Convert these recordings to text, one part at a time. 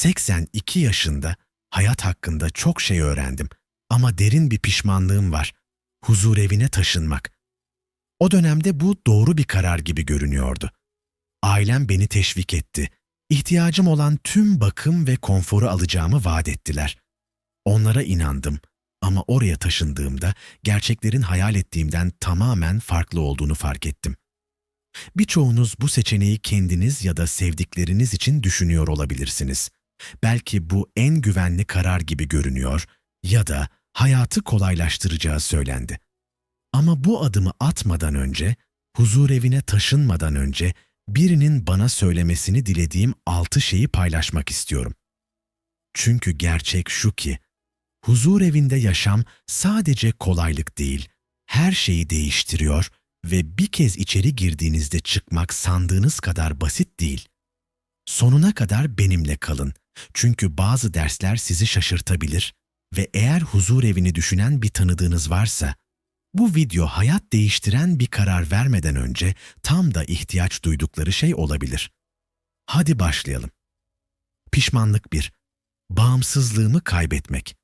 82 yaşında hayat hakkında çok şey öğrendim ama derin bir pişmanlığım var. Huzur evine taşınmak. O dönemde bu doğru bir karar gibi görünüyordu. Ailem beni teşvik etti. İhtiyacım olan tüm bakım ve konforu alacağımı vaat ettiler. Onlara inandım ama oraya taşındığımda gerçeklerin hayal ettiğimden tamamen farklı olduğunu fark ettim. Birçoğunuz bu seçeneği kendiniz ya da sevdikleriniz için düşünüyor olabilirsiniz. Belki bu en güvenli karar gibi görünüyor ya da hayatı kolaylaştıracağı söylendi. Ama bu adımı atmadan önce, huzur evine taşınmadan önce birinin bana söylemesini dilediğim altı şeyi paylaşmak istiyorum. Çünkü gerçek şu ki, huzur evinde yaşam sadece kolaylık değil, her şeyi değiştiriyor ve bir kez içeri girdiğinizde çıkmak sandığınız kadar basit değil. Sonuna kadar benimle kalın. Çünkü bazı dersler sizi şaşırtabilir ve eğer huzur evini düşünen bir tanıdığınız varsa, bu video hayat değiştiren bir karar vermeden önce tam da ihtiyaç duydukları şey olabilir. Hadi başlayalım. Pişmanlık 1. Bağımsızlığımı kaybetmek.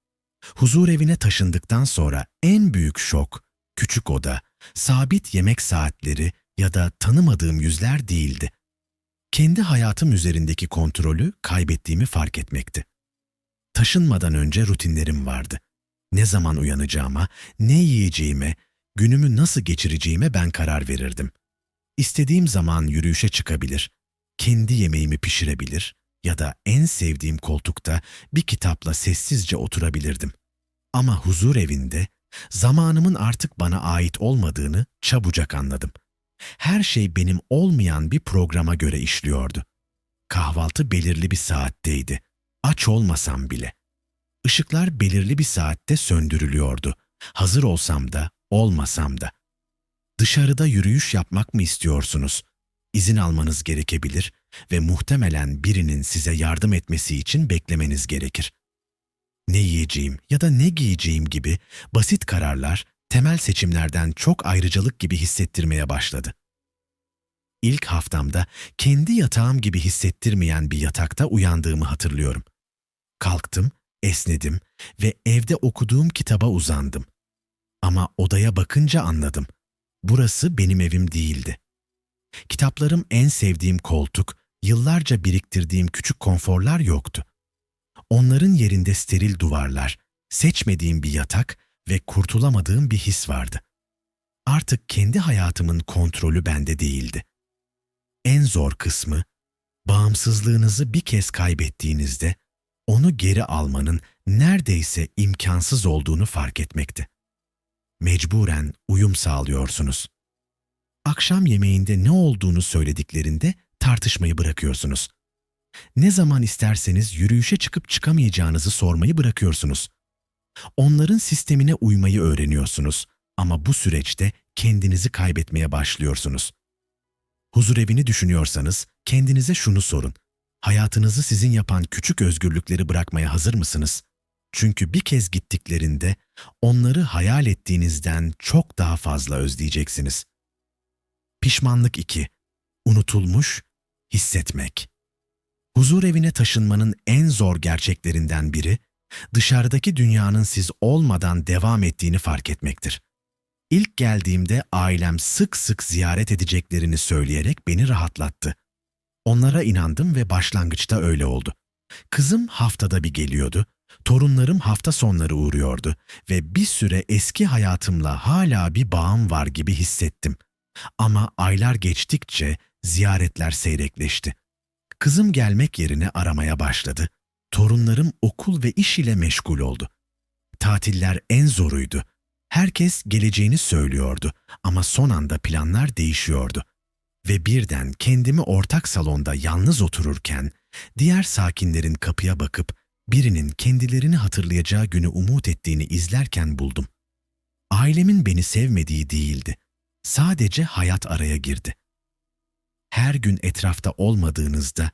Huzur evine taşındıktan sonra en büyük şok, küçük oda, sabit yemek saatleri ya da tanımadığım yüzler değildi. Kendi hayatım üzerindeki kontrolü kaybettiğimi fark etmekti. Taşınmadan önce rutinlerim vardı. Ne zaman uyanacağıma, ne yiyeceğime, günümü nasıl geçireceğime ben karar verirdim. İstediğim zaman yürüyüşe çıkabilir, kendi yemeğimi pişirebilir ya da en sevdiğim koltukta bir kitapla sessizce oturabilirdim. Ama huzur evinde zamanımın artık bana ait olmadığını çabucak anladım. Her şey benim olmayan bir programa göre işliyordu. Kahvaltı belirli bir saatteydi. Aç olmasam bile. Işıklar belirli bir saatte söndürülüyordu. Hazır olsam da, olmasam da. Dışarıda yürüyüş yapmak mı istiyorsunuz? İzin almanız gerekebilir ve muhtemelen birinin size yardım etmesi için beklemeniz gerekir. Ne yiyeceğim ya da ne giyeceğim gibi basit kararlar temel seçimlerden çok ayrıcalık gibi hissettirmeye başladı. İlk haftamda kendi yatağım gibi hissettirmeyen bir yatakta uyandığımı hatırlıyorum. Kalktım, esnedim ve evde okuduğum kitaba uzandım. Ama odaya bakınca anladım. Burası benim evim değildi. Kitaplarım en sevdiğim koltuk, yıllarca biriktirdiğim küçük konforlar yoktu. Onların yerinde steril duvarlar, seçmediğim bir yatak ve kurtulamadığım bir his vardı. Artık kendi hayatımın kontrolü bende değildi. En zor kısmı, bağımsızlığınızı bir kez kaybettiğinizde onu geri almanın neredeyse imkansız olduğunu fark etmekti. Mecburen uyum sağlıyorsunuz. Akşam yemeğinde ne olduğunu söylediklerinde tartışmayı bırakıyorsunuz. Ne zaman isterseniz yürüyüşe çıkıp çıkamayacağınızı sormayı bırakıyorsunuz. Onların sistemine uymayı öğreniyorsunuz ama bu süreçte kendinizi kaybetmeye başlıyorsunuz. Huzur evini düşünüyorsanız kendinize şunu sorun. Hayatınızı sizin yapan küçük özgürlükleri bırakmaya hazır mısınız? Çünkü bir kez gittiklerinde onları hayal ettiğinizden çok daha fazla özleyeceksiniz. Pişmanlık 2. Unutulmuş, hissetmek. Huzur evine taşınmanın en zor gerçeklerinden biri, dışarıdaki dünyanın siz olmadan devam ettiğini fark etmektir. İlk geldiğimde ailem sık sık ziyaret edeceklerini söyleyerek beni rahatlattı. Onlara inandım ve başlangıçta öyle oldu. Kızım haftada bir geliyordu, torunlarım hafta sonları uğruyordu ve bir süre eski hayatımla hala bir bağım var gibi hissettim. Ama aylar geçtikçe ziyaretler seyrekleşti. Kızım gelmek yerine aramaya başladı. Torunlarım okul ve iş ile meşgul oldu. Tatiller en zoruydu. Herkes geleceğini söylüyordu ama son anda planlar değişiyordu. Ve birden kendimi ortak salonda yalnız otururken, diğer sakinlerin kapıya bakıp birinin kendilerini hatırlayacağı günü umut ettiğini izlerken buldum. Ailemin beni sevmediği değildi. Sadece hayat araya girdi. Her gün etrafta olmadığınızda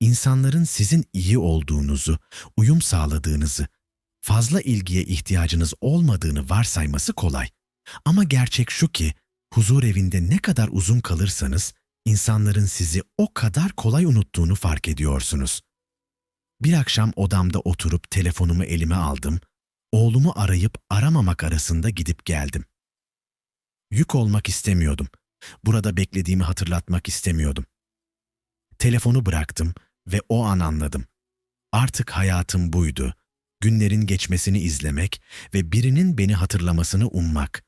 insanların sizin iyi olduğunuzu, uyum sağladığınızı, fazla ilgiye ihtiyacınız olmadığını varsayması kolay. Ama gerçek şu ki, huzur evinde ne kadar uzun kalırsanız, insanların sizi o kadar kolay unuttuğunu fark ediyorsunuz. Bir akşam odamda oturup telefonumu elime aldım. Oğlumu arayıp aramamak arasında gidip geldim. Yük olmak istemiyordum. Burada beklediğimi hatırlatmak istemiyordum. Telefonu bıraktım ve o an anladım. Artık hayatım buydu. Günlerin geçmesini izlemek ve birinin beni hatırlamasını ummak.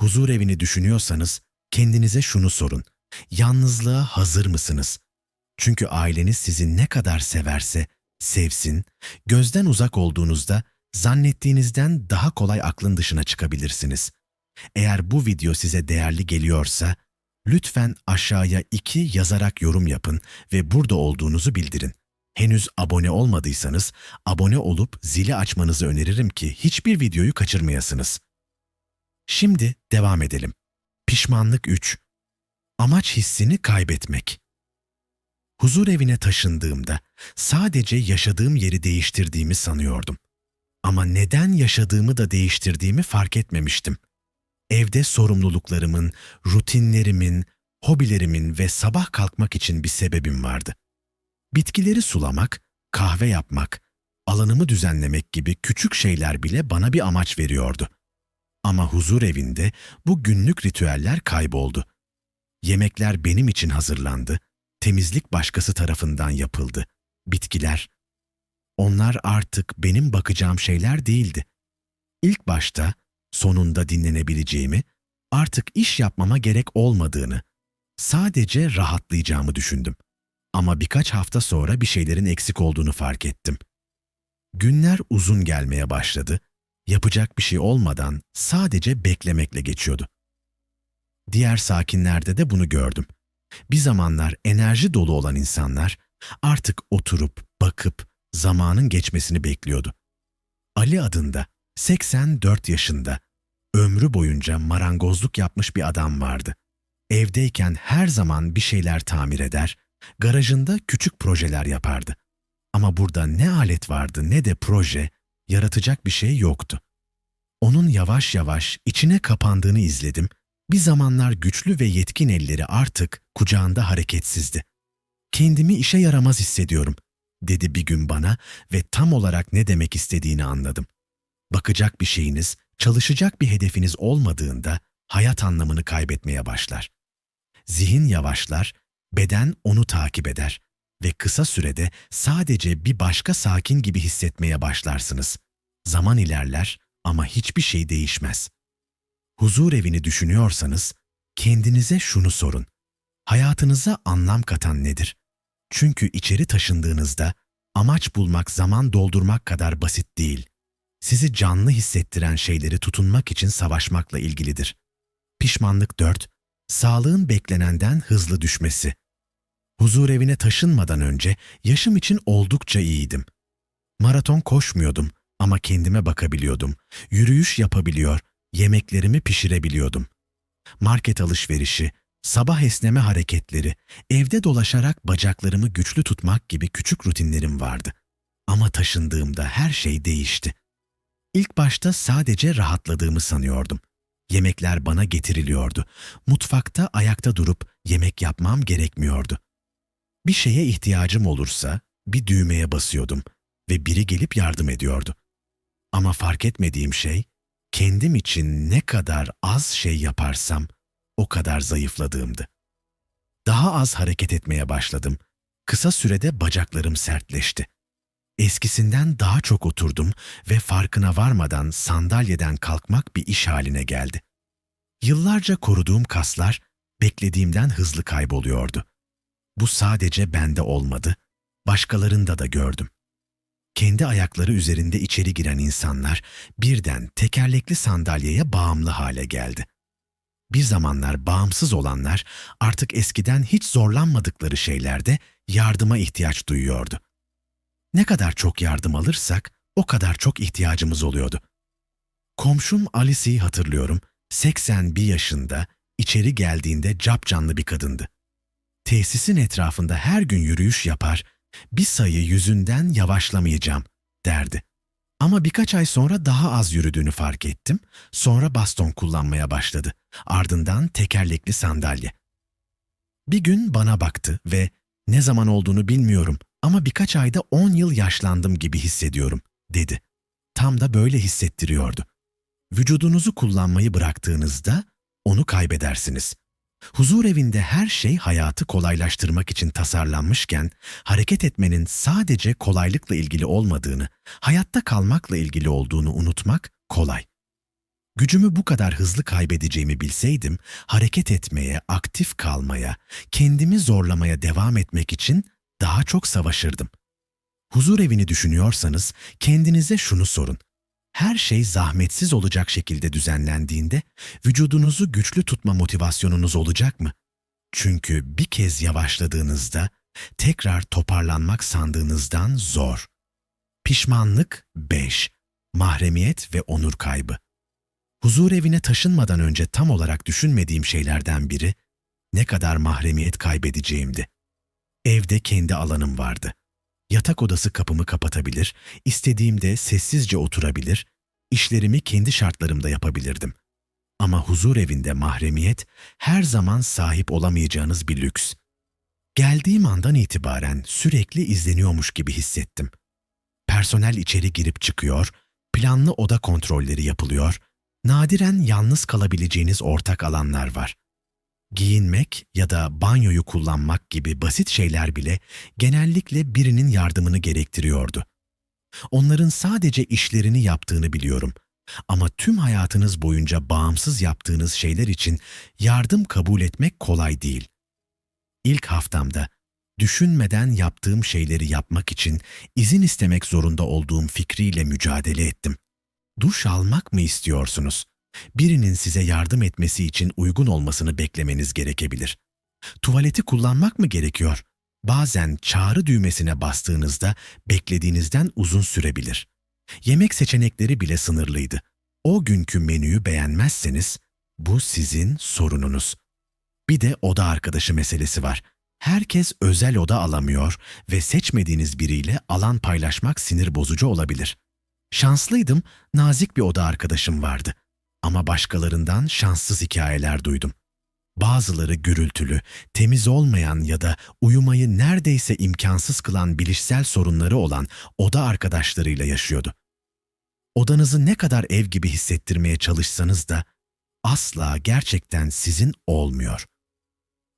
Huzur evini düşünüyorsanız kendinize şunu sorun. Yalnızlığa hazır mısınız? Çünkü aileniz sizi ne kadar severse sevsin, gözden uzak olduğunuzda zannettiğinizden daha kolay aklın dışına çıkabilirsiniz. Eğer bu video size değerli geliyorsa, lütfen aşağıya iki yazarak yorum yapın ve burada olduğunuzu bildirin. Henüz abone olmadıysanız abone olup zili açmanızı öneririm ki hiçbir videoyu kaçırmayasınız. Şimdi devam edelim. Pişmanlık 3. Amaç hissini kaybetmek. Huzur evine taşındığımda sadece yaşadığım yeri değiştirdiğimi sanıyordum. Ama neden yaşadığımı da değiştirdiğimi fark etmemiştim. Evde sorumluluklarımın, rutinlerimin, hobilerimin ve sabah kalkmak için bir sebebim vardı. Bitkileri sulamak, kahve yapmak, alanımı düzenlemek gibi küçük şeyler bile bana bir amaç veriyordu. Ama huzur evinde bu günlük ritüeller kayboldu. Yemekler benim için hazırlandı, temizlik başkası tarafından yapıldı. Bitkiler, onlar artık benim bakacağım şeyler değildi. İlk başta, sonunda dinlenebileceğimi, artık iş yapmama gerek olmadığını, sadece rahatlayacağımı düşündüm. Ama birkaç hafta sonra bir şeylerin eksik olduğunu fark ettim. Günler uzun gelmeye başladı. Yapacak bir şey olmadan sadece beklemekle geçiyordu. Diğer sakinlerde de bunu gördüm. Bir zamanlar enerji dolu olan insanlar artık oturup, bakıp zamanın geçmesini bekliyordu. Ali adında 84 yaşında ömrü boyunca marangozluk yapmış bir adam vardı. Evdeyken her zaman bir şeyler tamir eder, garajında küçük projeler yapardı. Ama burada ne alet vardı ne de proje, yaratacak bir şey yoktu. Onun yavaş yavaş içine kapandığını izledim. Bir zamanlar güçlü ve yetkin elleri artık kucağında hareketsizdi. Kendimi işe yaramaz hissediyorum, dedi bir gün bana ve tam olarak ne demek istediğini anladım. Bakacak bir şeyiniz, çalışacak bir hedefiniz olmadığında hayat anlamını kaybetmeye başlar. Zihin yavaşlar, beden onu takip eder ve kısa sürede sadece bir başka sakin gibi hissetmeye başlarsınız. Zaman ilerler ama hiçbir şey değişmez. Huzur evini düşünüyorsanız kendinize şunu sorun. Hayatınıza anlam katan nedir? Çünkü içeri taşındığınızda amaç bulmak zaman doldurmak kadar basit değil. Sizi canlı hissettiren şeyleri tutunmak için savaşmakla ilgilidir. Pişmanlık 4. Sağlığın beklenenden hızlı düşmesi. Huzur evine taşınmadan önce yaşım için oldukça iyiydim. Maraton koşmuyordum ama kendime bakabiliyordum. Yürüyüş yapabiliyor, yemeklerimi pişirebiliyordum. Market alışverişi, sabah esneme hareketleri, evde dolaşarak bacaklarımı güçlü tutmak gibi küçük rutinlerim vardı. Ama taşındığımda her şey değişti. İlk başta sadece rahatladığımı sanıyordum. Yemekler bana getiriliyordu. Mutfakta ayakta durup yemek yapmam gerekmiyordu. Bir şeye ihtiyacım olursa bir düğmeye basıyordum ve biri gelip yardım ediyordu. Ama fark etmediğim şey, kendim için ne kadar az şey yaparsam o kadar zayıfladığımdı. Daha az hareket etmeye başladım. Kısa sürede bacaklarım sertleşti. Eskisinden daha çok oturdum ve farkına varmadan sandalyeden kalkmak bir iş haline geldi. Yıllarca koruduğum kaslar beklediğimden hızlı kayboluyordu. Bu sadece bende olmadı, başkalarında da gördüm. Kendi ayakları üzerinde içeri giren insanlar birden tekerlekli sandalyeye bağımlı hale geldi. Bir zamanlar bağımsız olanlar artık eskiden hiç zorlanmadıkları şeylerde yardıma ihtiyaç duyuyordu. Ne kadar çok yardım alırsak o kadar çok ihtiyacımız oluyordu. Komşum Alice'i hatırlıyorum. 81 yaşında, içeri geldiğinde capcanlı bir kadındı. Tesisin etrafında her gün yürüyüş yapar, bir sayı yüzünden yavaşlamayacağım derdi. Ama birkaç ay sonra daha az yürüdüğünü fark ettim. Sonra baston kullanmaya başladı. Ardından tekerlekli sandalye. Bir gün bana baktı ve ne zaman olduğunu bilmiyorum Ama birkaç ayda 10 yıl yaşlandım gibi hissediyorum, dedi. Tam da böyle hissettiriyordu. Vücudunuzu kullanmayı bıraktığınızda onu kaybedersiniz. Huzur evinde her şey hayatı kolaylaştırmak için tasarlanmışken, hareket etmenin sadece kolaylıkla ilgili olmadığını, hayatta kalmakla ilgili olduğunu unutmak kolay. Gücümü bu kadar hızlı kaybedeceğimi bilseydim, hareket etmeye, aktif kalmaya, kendimi zorlamaya devam etmek için daha çok savaşırdım. Huzur evini düşünüyorsanız kendinize şunu sorun. Her şey zahmetsiz olacak şekilde düzenlendiğinde vücudunuzu güçlü tutma motivasyonunuz olacak mı? Çünkü bir kez yavaşladığınızda tekrar toparlanmak sandığınızdan zor. Pişmanlık 5. Mahremiyet ve onur kaybı. Huzur evine taşınmadan önce tam olarak düşünmediğim şeylerden biri ne kadar mahremiyet kaybedeceğimdi. Evde kendi alanım vardı. Yatak odası kapımı kapatabilir, istediğimde sessizce oturabilir, işlerimi kendi şartlarımda yapabilirdim. Ama huzur evinde mahremiyet her zaman sahip olamayacağınız bir lüks. Geldiğim andan itibaren sürekli izleniyormuş gibi hissettim. Personel içeri girip çıkıyor, planlı oda kontrolleri yapılıyor, nadiren yalnız kalabileceğiniz ortak alanlar var. Giyinmek ya da banyoyu kullanmak gibi basit şeyler bile genellikle birinin yardımını gerektiriyordu. Onların sadece işlerini yaptığını biliyorum. Ama tüm hayatınız boyunca bağımsız yaptığınız şeyler için yardım kabul etmek kolay değil. İlk haftamda düşünmeden yaptığım şeyleri yapmak için izin istemek zorunda olduğum fikriyle mücadele ettim. Duş almak mı istiyorsunuz? Birinin size yardım etmesi için uygun olmasını beklemeniz gerekebilir. Tuvaleti kullanmak mı gerekiyor? Bazen çağrı düğmesine bastığınızda beklediğinizden uzun sürebilir. Yemek seçenekleri bile sınırlıydı. O günkü menüyü beğenmezseniz bu sizin sorununuz. Bir de oda arkadaşı meselesi var. Herkes özel oda alamıyor ve seçmediğiniz biriyle alan paylaşmak sinir bozucu olabilir. Şanslıydım, nazik bir oda arkadaşım vardı. Ama başkalarından şanssız hikayeler duydum. Bazıları gürültülü, temiz olmayan ya da uyumayı neredeyse imkansız kılan bilişsel sorunları olan oda arkadaşlarıyla yaşıyordu. Odanızı ne kadar ev gibi hissettirmeye çalışsanız da asla gerçekten sizin olmuyor.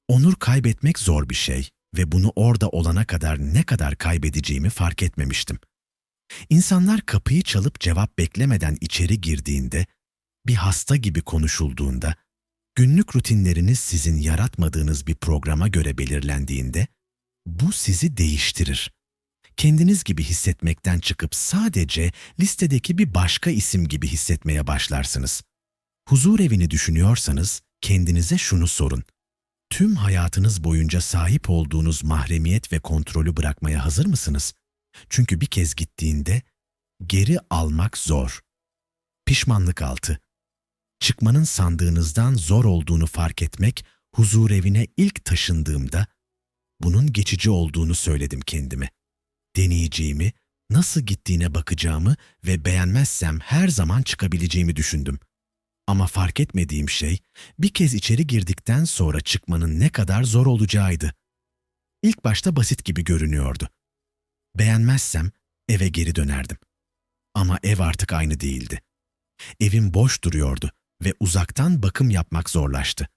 Onur kaybetmek zor bir şey ve bunu orada olana kadar ne kadar kaybedeceğimi fark etmemiştim. İnsanlar kapıyı çalıp cevap beklemeden içeri girdiğinde, bir hasta gibi konuşulduğunda, günlük rutinleriniz sizin yaratmadığınız bir programa göre belirlendiğinde, bu sizi değiştirir. Kendiniz gibi hissetmekten çıkıp sadece listedeki bir başka isim gibi hissetmeye başlarsınız. Huzur evini düşünüyorsanız kendinize şunu sorun. Tüm hayatınız boyunca sahip olduğunuz mahremiyet ve kontrolü bırakmaya hazır mısınız? Çünkü bir kez gittiğinde geri almak zor. Pişmanlık altı. Çıkmanın sandığınızdan zor olduğunu fark etmek huzur evine ilk taşındığımda bunun geçici olduğunu söyledim kendime. Deneyeceğimi, nasıl gittiğine bakacağımı ve beğenmezsem her zaman çıkabileceğimi düşündüm. Ama fark etmediğim şey bir kez içeri girdikten sonra çıkmanın ne kadar zor olacağıydı. İlk başta basit gibi görünüyordu. Beğenmezsem eve geri dönerdim. Ama ev artık aynı değildi. Evim boş duruyordu ve uzaktan bakım yapmak zorlaştı.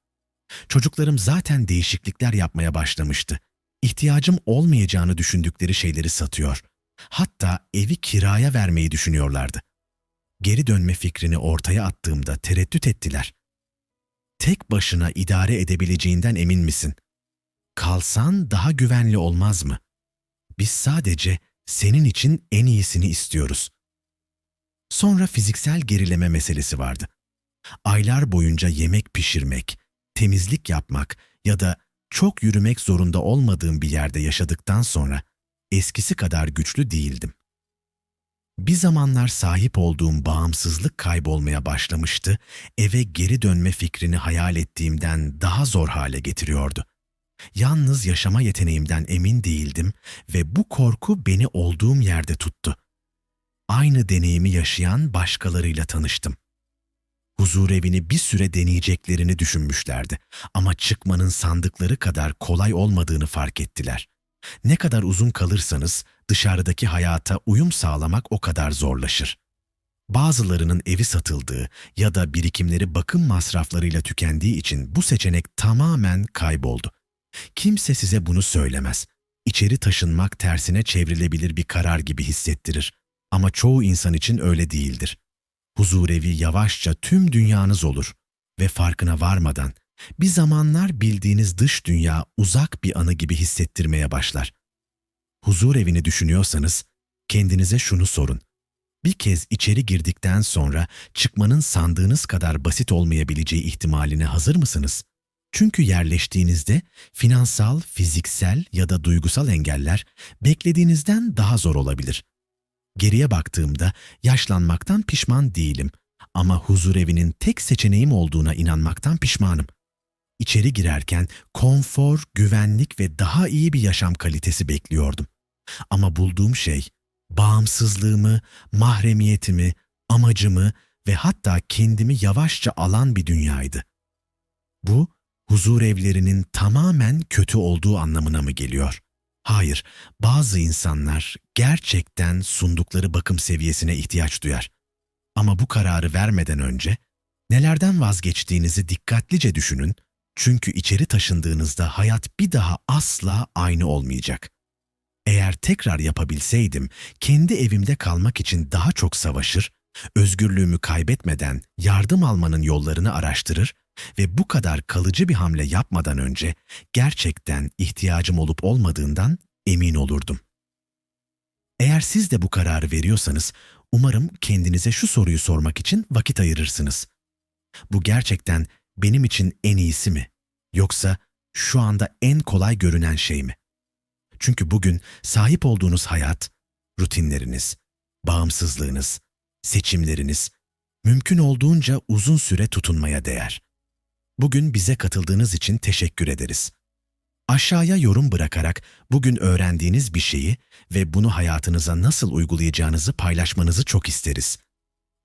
Çocuklarım zaten değişiklikler yapmaya başlamıştı. İhtiyacım olmayacağını düşündükleri şeyleri satıyor. Hatta evi kiraya vermeyi düşünüyorlardı. Geri dönme fikrini ortaya attığımda tereddüt ettiler. Tek başına idare edebileceğinden emin misin? Kalsan daha güvenli olmaz mı? Biz sadece senin için en iyisini istiyoruz. Sonra fiziksel gerileme meselesi vardı. Aylar boyunca yemek pişirmek, temizlik yapmak ya da çok yürümek zorunda olmadığım bir yerde yaşadıktan sonra eskisi kadar güçlü değildim. Bir zamanlar sahip olduğum bağımsızlık kaybolmaya başlamıştı, eve geri dönme fikrini hayal ettiğimden daha zor hale getiriyordu. Yalnız yaşama yeteneğimden emin değildim ve bu korku beni olduğum yerde tuttu. Aynı deneyimi yaşayan başkalarıyla tanıştım. Huzur evini bir süre deneyeceklerini düşünmüşlerdi ama çıkmanın sandıkları kadar kolay olmadığını fark ettiler. Ne kadar uzun kalırsanız dışarıdaki hayata uyum sağlamak o kadar zorlaşır. Bazılarının evi satıldığı ya da birikimleri bakım masraflarıyla tükendiği için bu seçenek tamamen kayboldu. Kimse size bunu söylemez. İçeri taşınmak tersine çevrilebilir bir karar gibi hissettirir. Ama çoğu insan için öyle değildir. Huzurevi yavaşça tüm dünyanız olur ve farkına varmadan bir zamanlar bildiğiniz dış dünya uzak bir anı gibi hissettirmeye başlar. Huzur evini düşünüyorsanız kendinize şunu sorun. Bir kez içeri girdikten sonra çıkmanın sandığınız kadar basit olmayabileceği ihtimaline hazır mısınız? Çünkü yerleştiğinizde finansal, fiziksel ya da duygusal engeller beklediğinizden daha zor olabilir. Geriye baktığımda yaşlanmaktan pişman değilim ama huzur evinin tek seçeneğim olduğuna inanmaktan pişmanım. İçeri girerken konfor, güvenlik ve daha iyi bir yaşam kalitesi bekliyordum. Ama bulduğum şey bağımsızlığımı, mahremiyetimi, amacımı ve hatta kendimi yavaşça alan bir dünyaydı. Bu, huzur evlerinin tamamen kötü olduğu anlamına mı geliyor? Hayır, bazı insanlar gerçekten sundukları bakım seviyesine ihtiyaç duyar. Ama bu kararı vermeden önce nelerden vazgeçtiğinizi dikkatlice düşünün çünkü içeri taşındığınızda hayat bir daha asla aynı olmayacak. Eğer tekrar yapabilseydim, kendi evimde kalmak için daha çok savaşır, özgürlüğümü kaybetmeden yardım almanın yollarını araştırır ve bu kadar kalıcı bir hamle yapmadan önce gerçekten ihtiyacım olup olmadığından emin olurdum. Eğer siz de bu kararı veriyorsanız, umarım kendinize şu soruyu sormak için vakit ayırırsınız. Bu gerçekten benim için en iyisi mi? Yoksa şu anda en kolay görünen şey mi? Çünkü bugün sahip olduğunuz hayat, rutinleriniz, bağımsızlığınız, seçimleriniz mümkün olduğunca uzun süre tutunmaya değer. Bugün bize katıldığınız için teşekkür ederiz. Aşağıya yorum bırakarak bugün öğrendiğiniz bir şeyi ve bunu hayatınıza nasıl uygulayacağınızı paylaşmanızı çok isteriz.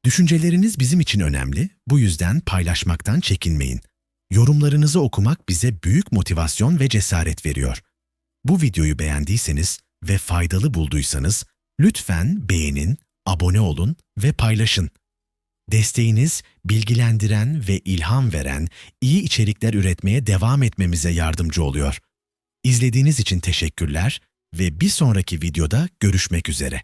Düşünceleriniz bizim için önemli, bu yüzden paylaşmaktan çekinmeyin. Yorumlarınızı okumak bize büyük motivasyon ve cesaret veriyor. Bu videoyu beğendiyseniz ve faydalı bulduysanız lütfen beğenin, abone olun ve paylaşın. Desteğiniz bilgilendiren ve ilham veren iyi içerikler üretmeye devam etmemize yardımcı oluyor. İzlediğiniz için teşekkürler ve bir sonraki videoda görüşmek üzere.